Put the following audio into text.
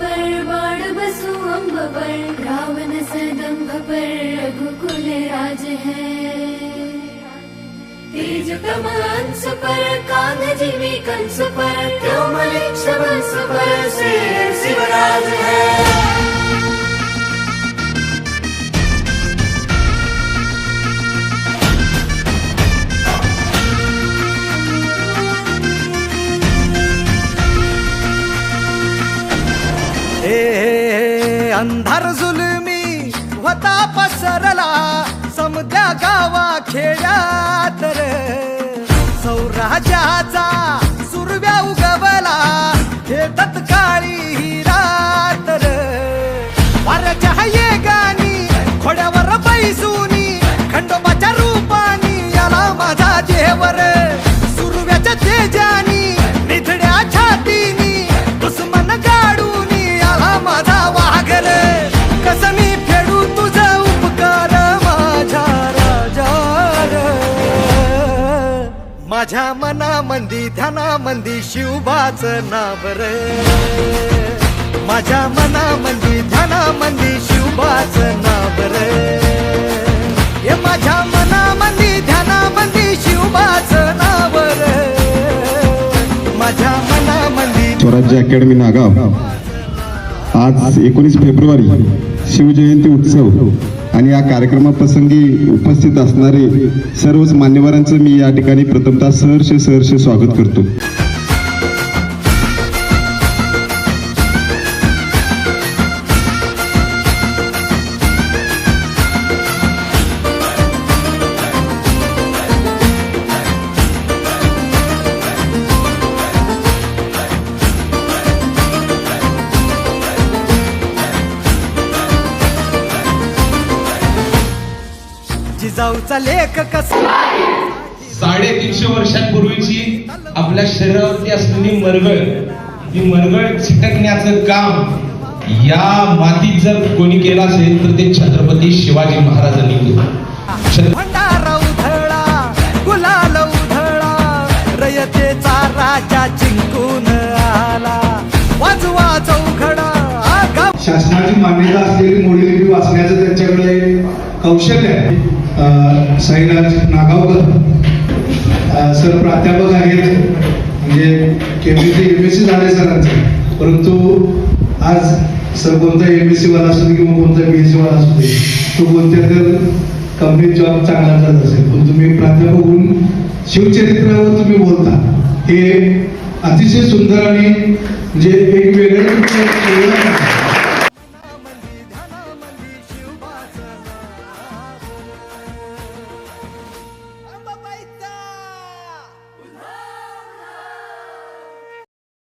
पर बाण बसु अम्ब पर रावण सदंभ पर रघुकुल राज है। जीवी पर त्योमलिक बंस पर से शिवराज है। हे अंधार जुलमी होता पसरला. समद्या गावा खेड्यात रे. माझ्या मनामंदी ध्यानामंदी शिवबाच नावर रे. माझ्या मनामंदी ध्यानामंदी शिवबाच नावर रे. हे माझ्या मनामंदी ध्यानामंदी शिवबाच नावर रे. माझ्या मनामंदी स्वराज्य अकॅडमी नागाव. आज एकोणीस फेब्रुवारी शिवजयंती उत्सव. आणि या कार्यक्रमाप्रसंगी उपस्थित असणारे सर्वच मान्यवरांचं मी या ठिकाणी प्रथमतः सहर्ष सहर्ष स्वागत करतो. जिजाऊचा लेख कसा? साडेतीनशे वर्षांपूर्वीची आपल्या शरीरावरती असलेली मरगळ ही मरगळ चिटकण्याचं काम या मातीत जर कोणी केलं असेल तर ते छत्रपती शिवाजी महाराजांनी केलं. भंडारा उधळा गुलाल उधळा रयतेचा राजा जिंकून आला. वाजवा चौघडा शासनाची मान्यता असलेली मोडी लिपी वाचण्याचं त्यांच्याकडे कौशल्य आहे. साईराज नागावकर सर प्राध्यापक आहेत. म्हणजे केमिस्ट्री एम एस सी झाले सरांचे. परंतु आज सर कोणता एम एस सी वाला असू दे किंवा कोणता बी एस सी वाला असू दे तो कोणत्या तर कंपनीत जॉब चांगला जात असेल. पण तुम्ही प्राध्यापक होऊन शिवचरित्रावर तुम्ही बोलता. हे अतिशय सुंदर आणि म्हणजे एक वेगळं